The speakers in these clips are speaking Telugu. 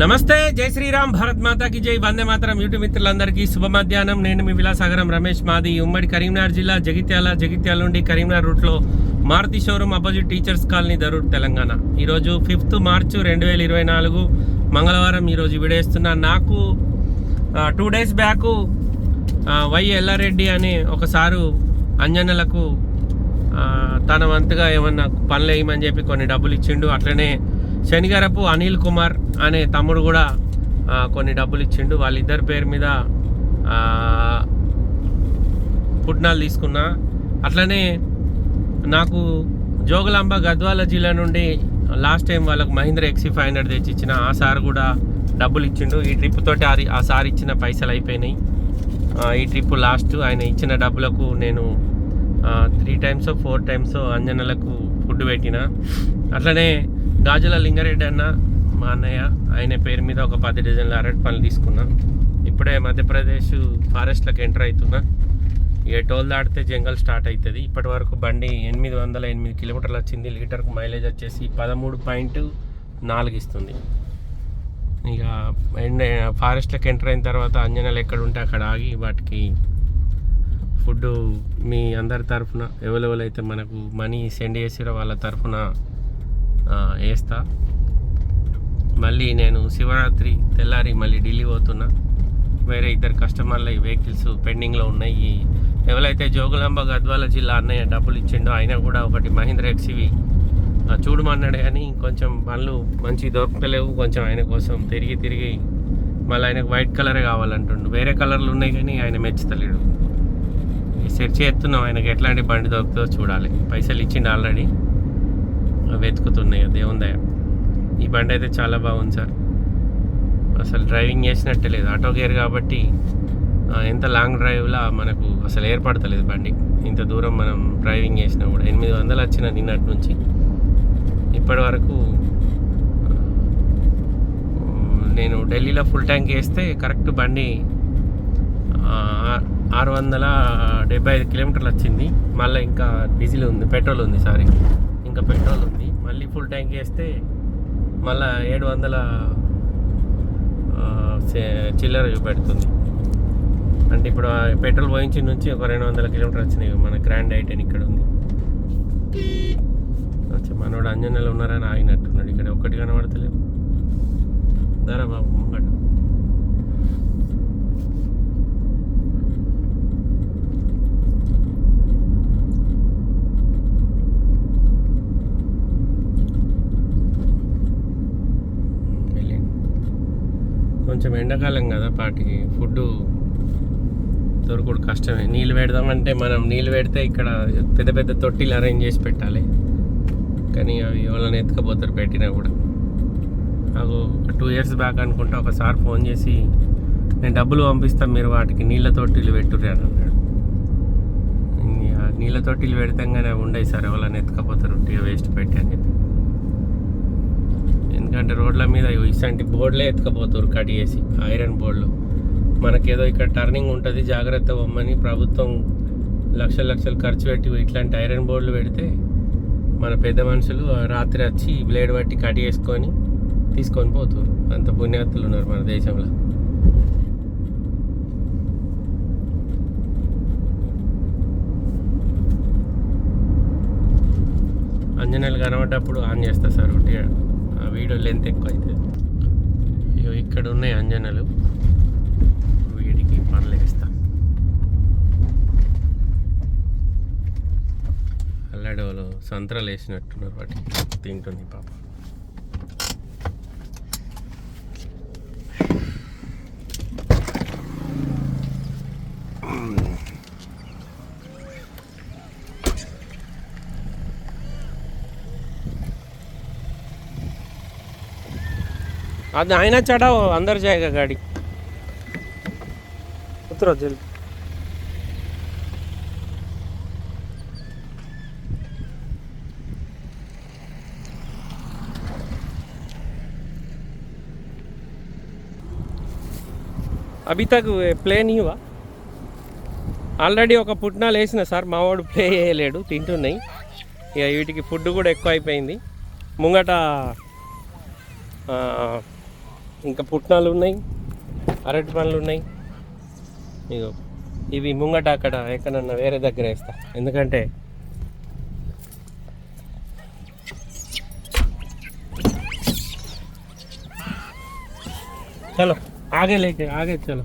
నమస్తే జై శ్రీరామ్ భారత్ మాతాకి జై. వందే మాతరం యూట్యూబ్ మిత్రులందరికీ శుభ మధ్యాహ్నం నేను మీ విలాసాగరం రమేష్ మాది ఉమ్మడి కరీంనగర్ జిల్లా జగిత్యాల జగిత్యాల నుండి కరీంనగర్ రూట్లో Maruti showroom opposite teachers colony Darur Telangana. ఈరోజు ఫిఫ్త్ మార్చ్ రెండు వేల ఇరవై నాలుగు మంగళవారం ఈరోజు విడేస్తున్నా నాకు two days back Y Yellareddy అనే ఒకసారు అంజనలకు తన వంతుగా ఏమన్నా పనులు వేయమని చెప్పి కొన్ని డబ్బులు ఇచ్చిండు. అట్లనే శనిగారపు అనిల్ కుమార్ అనే తమ్ముడు కూడా కొన్ని డబ్బులు ఇచ్చిండు. వాళ్ళిద్దరి పేరు మీద పుట్నాలు తీసుకున్నా. అట్లనే నాకు జోగులాంబ గద్వాల జిల్లా నుండి లాస్ట్ టైం వాళ్ళకు మహీంద్ర ఎక్సీ ఫైవ్ హండ్రెడ్ తెచ్చి ఇచ్చిన ఆ సార్ కూడా డబ్బులు ఇచ్చిండు. ఈ ట్రిప్ తోటి ఆ- ఆ సార్ ఇచ్చిన పైసలు అయిపోయినాయి. ఈ ట్రిప్ లాస్ట్ ఆయన ఇచ్చిన డబ్బులకు నేను త్రీ టైమ్స్ ఫోర్ టైమ్స్ అంజనలకు ఫుడ్ పెట్టిన. అట్లనే గాజుల లింగారెడ్డి అన్న మా అన్నయ్య ఆయన పేరు మీద ఒక పది డజన్ల అరటి పనులు తీసుకున్నా. ఇప్పుడే మధ్యప్రదేశ్ ఫారెస్ట్లకు ఎంటర్ అవుతున్నా ఇక టోల్ దాటితే జంగల్ స్టార్ట్ అవుతుంది ఇప్పటి వరకు బండి ఎనిమిది వందల ఎనిమిది కిలోమీటర్లు వచ్చింది. లీటర్కు మైలేజ్ వచ్చేసి పదమూడు పాయింట్ నాలుగు ఇస్తుంది. ఇక ఫారెస్ట్లకు ఎంటర్ అయిన తర్వాత అంజనాలు ఎక్కడ ఉంటే అక్కడ ఆగి వాటికి ఫుడ్ మీ అందరి తరఫున ఎవరెవరైతే మనకు మనీ సెండ్ చేసిరో వాళ్ళ తరఫున. వేస్తా. మళ్ళీ నేను శివరాత్రి తెల్లారి మళ్ళీ ఢిల్లీ పోతున్నా. వేరే ఇద్దరు కస్టమర్ల వెహికల్స్ పెండింగ్లో ఉన్నాయి. ఎవరైతే జోగులాంబ గద్వాల జిల్లా అన్నయ్య డబ్బులు ఇచ్చిండో ఆయన కూడా ఒకటి మహీంద్ర ఎక్సివి చూడమన్నాడు కానీ కొంచెం పనులు మంచి దొరకలేవు. కొంచెం ఆయన కోసం తిరిగి తిరిగి మళ్ళీ ఆయనకు వైట్ కలరే కావాలంటుండు. వేరే కలర్లు ఉన్నాయి కానీ ఆయన మెచ్చుతలేడు. సెర్చ్ చేస్తున్నాం ఆయనకు ఎట్లాంటి బండి దొరుకుతుందో చూడాలి. పైసలు ఇచ్చిండు ఆల్రెడీ. వెతుకుతున్నాయి. దేవుని ఈ బండి అయితే చాలా బాగుంది సార్. అసలు డ్రైవింగ్ చేసినట్టే లేదు. ఆటో గేర్ కాబట్టి ఎంత లాంగ్ డ్రైవ్లా మనకు అసలు ఏర్పడతలేదు బండి. ఇంత దూరం మనం డ్రైవింగ్ చేసినా కూడా. ఎనిమిది వందలు వచ్చిన నిన్నటి నుంచి. ఇప్పటి వరకు నేను ఢిల్లీలో ఫుల్ ట్యాంక్ వేస్తే కరెక్ట్ బండి ఆ, ఆరు వందల డెబ్బై ఐదు కిలోమీటర్లు వచ్చింది. మళ్ళీ ఇంకా డీజిల్ ఉంది పెట్రోల్ ఉంది సారీ. ఇంకా పెట్రోల్ ఉంది. మళ్ళీ ఫుల్ ట్యాంక్ వేస్తే మళ్ళీ ఏడు వందల చిల్లర చూపెడుతుంది అంటే ఇప్పుడు పెట్రోల్ పోయించి నుంచి ఒక రెండు వందల కిలోమీటర్ వచ్చినాయి. మన గ్రాండ్ ఐటెన్ ఇక్కడ ఉంది. అచ్చా మనోడు అంజనాలు ఉన్నారని ఆగినట్టున్నాడు. ఇక్కడ ఒక్కటి కనబడతలేవు ధర బాబు ముంగట. కొంచెం ఎండాకాలం కదా పాటికి. ఫుడ్ దొరకడు కష్టమే. నీళ్ళు పెడదామంటే మనం నీళ్ళు పెడితే ఇక్కడ పెద్ద పెద్ద తొట్టిలు అరేంజ్ చేసి పెట్టాలి. కానీ అవి ఎవరైనా ఎత్తుకపోతారు పెట్టినా కూడా. నాకు ఒక టూ ఇయర్స్ బ్యాక్ అనుకుంటా ఒకసారి ఫోన్ చేసి నేను డబ్బులు పంపిస్తాను మీరు వాటికి నీళ్ళ తొట్టిలు పెట్టుర్రి అని అన్నాడు. నీళ్ళ తొట్టిలు పెడతాగానే అవి ఉండేవి సార్ ఎవరైనా ఎత్తుకపోతారు ఉట్టిగా వేస్ట్ పెట్టి అని చెప్పి. ఎందుకంటే రోడ్ల మీద ఇలాంటి బోర్డులే ఎత్తుకపోతారు కట్ చేసి ఐరన్ బోర్డులు. మనకేదో ఇక్కడ టర్నింగ్ ఉంటుంది జాగ్రత్త పొమ్మని ప్రభుత్వం లక్షల లక్షలు ఖర్చు పెట్టి ఇట్లాంటి ఐరన్ బోర్డులు పెడితే మన పెద్ద మనుషులు రాత్రి వచ్చి బ్లేడ్ పట్టి కట్ చేసుకొని తీసుకొని పోతారు అంత పుణ్యాత్తులు ఉన్నారు మన దేశంలో. అంజనీలు కనబడ్డప్పుడు ఆన్ చేస్తా సార్ ఒకటిగా వీడియో లెంత్ ఎక్కువ అయితే ఇగో ఇక్కడ ఉన్నాయి అంజనలు. వీడికి పనులు వేస్తా. అల్లాడి వాళ్ళు సంతరాలు వేసినట్టున్నారు వాటికి తింటుంది పాప. అది ఆయన చడావు అందరు జాయగా గాడి. ఉత్తర జల్ది అభి తక్ ప్లే నీవా ఆల్రెడీ ఒక పుట్నాలు వేసిన సార్ మావాడు ప్లే చేయలేడు తింటున్నాయి. ఇక వీటికి ఫుడ్ కూడా ఎక్కువ అయిపోయింది ముంగట ఇంకా పుట్నాలు ఉన్నాయి అరటి పండ్లు ఉన్నాయి. ఇగో ఇవి ముంగట అక్కడ ఎక్కడన్నా వేరే దగ్గర వేస్తా. ఎందుకంటే చలో ఆగే లేకే ఆగే చలో.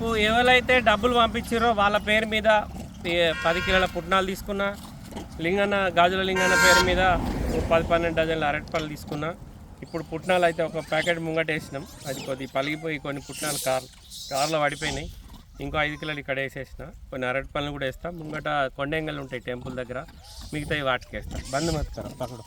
నాకు ఎవరైతే డబ్బులు పంపించారో వాళ్ళ పేరు మీద పది కిలోల పుట్నాలు తీసుకున్నా లింగన్న గాజుల లింగన్న పేరు మీద పది పన్నెండు డజన్ల అరటిపళ్ళు తీసుకున్నా. ఇప్పుడు పుట్నాలు అయితే ఒక ప్యాకెట్ ముంగట వేసినాం అది కొద్ది పలిగిపోయి కొన్ని పుట్నాలు కార్ కార్లో పడిపోయినాయి. ఇంకో ఐదు కిలోలు ఇక్కడ వేసేసిన. కొన్ని అరటిపళ్ళు కూడా వేస్తాం. ముంగట కొండెంగలు ఉంటాయి టెంపుల్ దగ్గర. మిగతాయి వాటికి వేస్తాం బంద్ మతుకరా పక్కడు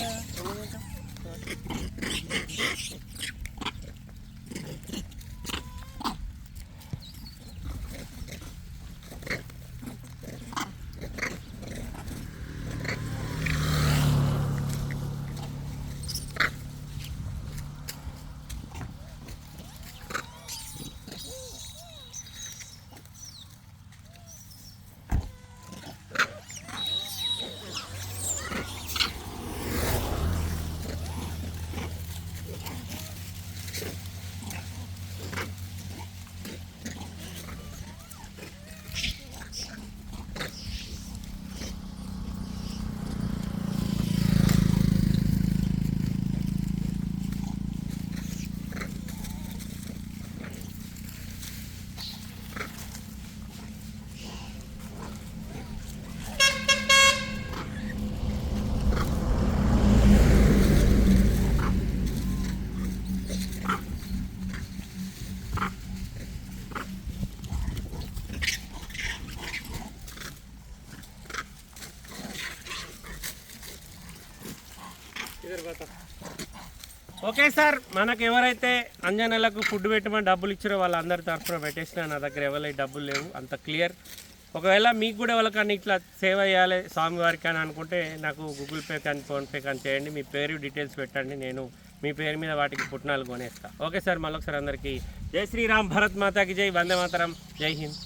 Yeah. ఓకే సార్ మనకు ఎవరైతే అంజనలకు ఫుడ్ పెట్టమని డబ్బులు ఇచ్చారో వాళ్ళందరి తరఫున పెట్టేసిన నా దగ్గర ఎవరి డబ్బులు లేవు అంత క్లియర్. ఒకవేళ మీకు కూడా ఎవరికన్నా ఇట్లా సేవ చేయాలి స్వామివారికి అని అనుకుంటే నాకు గూగుల్ పే కానీ ఫోన్పే కానీ చేయండి మీ పేరు డీటెయిల్స్ పెట్టండి నేను మీ పేరు మీద వాటికి పుట్టినాలు కొనేస్తా. ఓకే సార్ మళ్ళొకసారి అందరికీ జై శ్రీరామ్ భరత్ మాతాకి జై వందే మాతరం జై హింద్.